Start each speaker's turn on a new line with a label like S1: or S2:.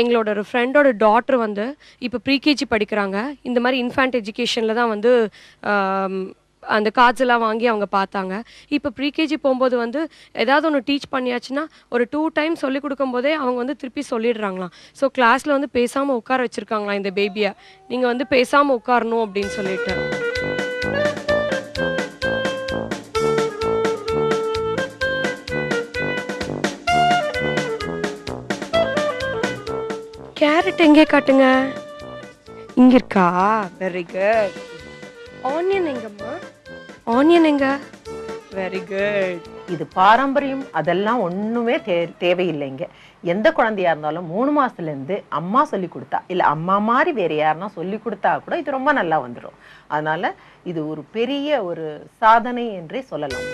S1: எங்களோட ஒரு ஃப்ரெண்டோட டாட்டர் வந்து இப்போ ப்ரீகேஜி படிக்கிறாங்க. இந்த மாதிரி இன்ஃபேண்ட் எஜுகேஷனில் தான் வந்து அந்த கார்ட்ஸ் எல்லாம் வாங்கி அவங்க பார்த்தாங்க. இப்போ ப்ரீகேஜி போகும்போது வந்து ஏதாவது ஒன்று டீச் பண்ணியாச்சுன்னா ஒரு டூ டைம் சொல்லி கொடுக்கும்போதே அவங்க வந்து திருப்பி சொல்லிடுறாங்களாம். ஸோ கிளாஸில் வந்து பேசாமல் உட்கார வச்சுருக்காங்களாம் இந்த பேபியை நீங்கள் வந்து பேசாமல் உட்காரணும் அப்படின்னு சொல்லிட்டு. கேரட் எங்கே காட்டுங்க? இங்க இருக்கா வெரி குட் ஆனியன் எங்கம்மா? ஆனியன் எங்க? வெரி குட்
S2: இது பாரம்பரியம் அதெல்லாம் ஒண்ணுமே தே தேவையில்லைங்க. எந்த குழந்தையா இருந்தாலும் மூணு மாசத்துல இருந்து அம்மா சொல்லி கொடுத்தா இல்ல அம்மா மாதிரி வேற யாருன்னா சொல்லி கொடுத்தா கூட இது ரொம்ப நல்லா வந்துடும் அதனால இது ஒரு பெரிய ஒரு சாதனை என்றே சொல்லலாம்.